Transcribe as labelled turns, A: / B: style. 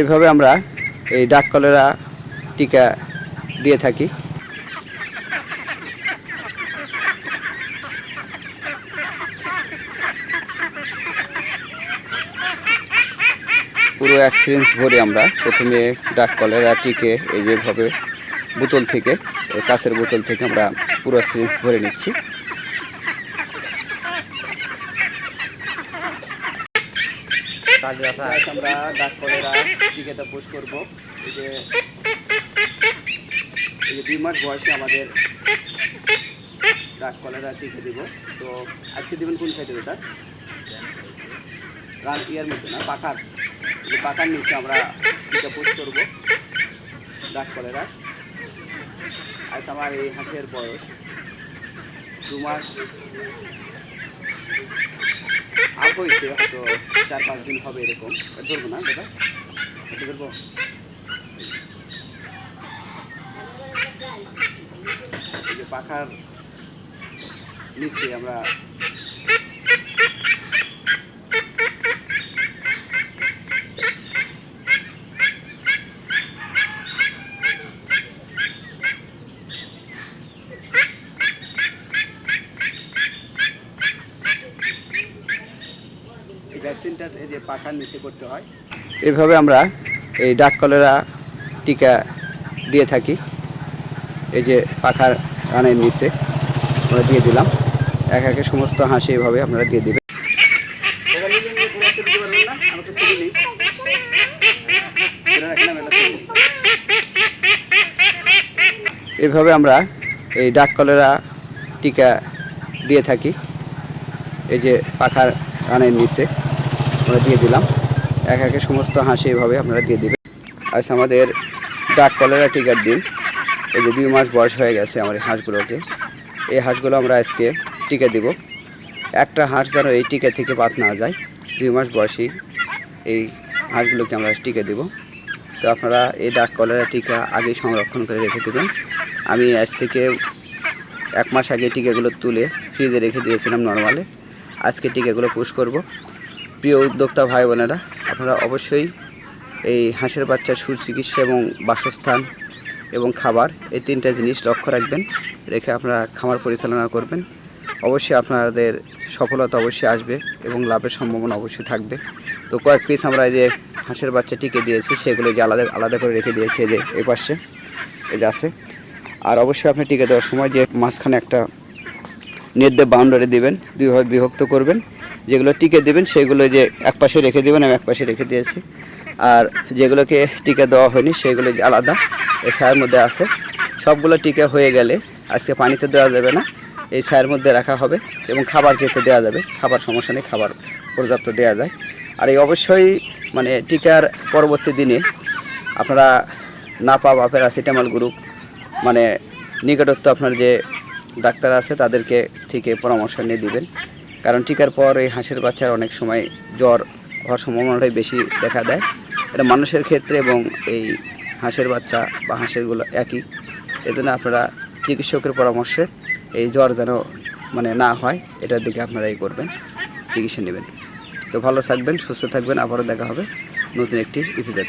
A: এভাবে আমরা এই ডাক কলেরা টিকা দিয়ে থাকি। পুরো এক সিরিঞ্জ ভরে আমরা। প্রথমে ডাক কলেরা টিকে এই যেভাবে বোতল থেকে কাঁচের বোতল থেকে আমরা পুরো সিরিঞ্জ ভরে নিচ্ছি। আজ আমরা ডাক কলেরা টিকাটা পোস্ট করব। এই যে এই যে দুই মাস বয়সে আমাদের ডাক কলেরা টিকে দিব। তো আজকে দিবেন কোন সাইডে ওটা রান ইয়ার মধ্যে না, পাখার। যে পাখার নিচে আমরা টিকা পোস্ট করব ডাক কলেরা। আজ আমার এই হাঁসের বয়স দু মাস। আপ হয়েছে, হয়তো চার পাঁচ দিন হবে এরকম। ধরবো না, দাদা। ধরবো পাখার নিচে আমরা ভ্যাকসিনটা যে পাখার নিচে করতে হয়। এভাবে আমরা এই ডাক কলেরা টিকা দিয়ে থাকি। এই যে পাখার রানের নিচে আমরা দিয়ে দিলাম। এক একে সমস্ত হাঁসি এভাবে আমরা দিয়ে দিবেন। এভাবে আমরা এই ডাক কলেরা টিকা দিয়ে থাকি। এই যে পাখার রানের নিচে আমরা দিয়ে দিলাম। এক একে সমস্ত হাঁসি এভাবে আপনারা দিয়ে দিবেন। আজ আমাদের ডাক কলেরা টিকার দিন। এই যে দুই মাস বয়স হয়ে গেছে আমার এই হাঁসগুলোকে। এই হাঁসগুলো আমরা আজকে টিকা দিব। একটা হাঁস যেন এই টিকা থেকে বাদ না যায়, দুই মাস বয়সী এই হাঁসগুলোকে আমরা টিকা দিব। তো আপনারা এই ডাক কলেরা টিকা আগেই সংরক্ষণ করে রেখে দেবেন। আমি আজ থেকে এক মাস আগে টিকাগুলো তুলে ফ্রিজে রেখে দিয়েছিলাম নর্মালে আজকে ঠিক টিকাগুলো পুশ করব। প্রিয় উদ্যোক্তা ভাই বোনেরা, আপনারা অবশ্যই এই হাঁসের বাচ্চার সুচিকিৎসা এবং বাসস্থান এবং খাবার এই তিনটা জিনিস লক্ষ্য রাখবেন, রেখে আপনারা খামার পরিচালনা করবেন। অবশ্যই আপনাদের সফলতা অবশ্যই আসবে এবং লাভের সম্ভাবনা অবশ্যই থাকবে। তো কয়েক পিস আমরা যে হাঁসের বাচ্চা টিকে দিয়েছি, সেগুলো যে আলাদা আলাদা করে রেখে দিয়েছি যে এই পাশে এই যে আছে। আর অবশ্যই আপনি টিকে দেওয়ার সময় যে মাঝখানে একটা নেট দিয়ে বাউন্ডারি দেবেন, দুইভাবে বিভক্ত করবেন। যেগুলো টিকে দেবেন, সেগুলো যে এক পাশে রেখে দেবেন, আমি এক পাশে রেখে দিয়েছি। আর যেগুলোকে টিকা দেওয়া হয়নি, সেগুলো আলাদা, এই ছায়ের মধ্যে আছে। সবগুলো টিকা হয়ে গেলে আজকে পানিতে দেওয়া যাবে না, এই ছায়ের মধ্যে রাখা হবে এবং খাবার যেতে দেওয়া যাবে। খাবার সমস্যা নেই, খাবার পর্যাপ্ত দেওয়া যায়। আর এই অবশ্যই মানে টিকার পরবর্তী দিনে আপনারা নাপা বা প্যারাসিটামল গ্রুপ মানে নিকটত্ব আপনার যে ডাক্তার আছে, তাদেরকে থেকে পরামর্শ নিয়ে দিবেন। কারণ টিকার পর এই হাঁসের বাচ্চার অনেক সময় জ্বর হওয়ার সম্ভাবনাটাই বেশি দেখা দেয়। এটা মানুষের ক্ষেত্রে এবং এই হাঁসের বাচ্চা বা হাঁসেরগুলো একই। এজন্য আপনারা চিকিৎসকের পরামর্শে এই জ্বর যেন মানে না হয়, এটার দিকে আপনারা এই করবেন, চিকিৎসা নেবেন। তো ভালো থাকবেন, সুস্থ থাকবেন, আবারও দেখা হবে নতুন একটি এপিসোডে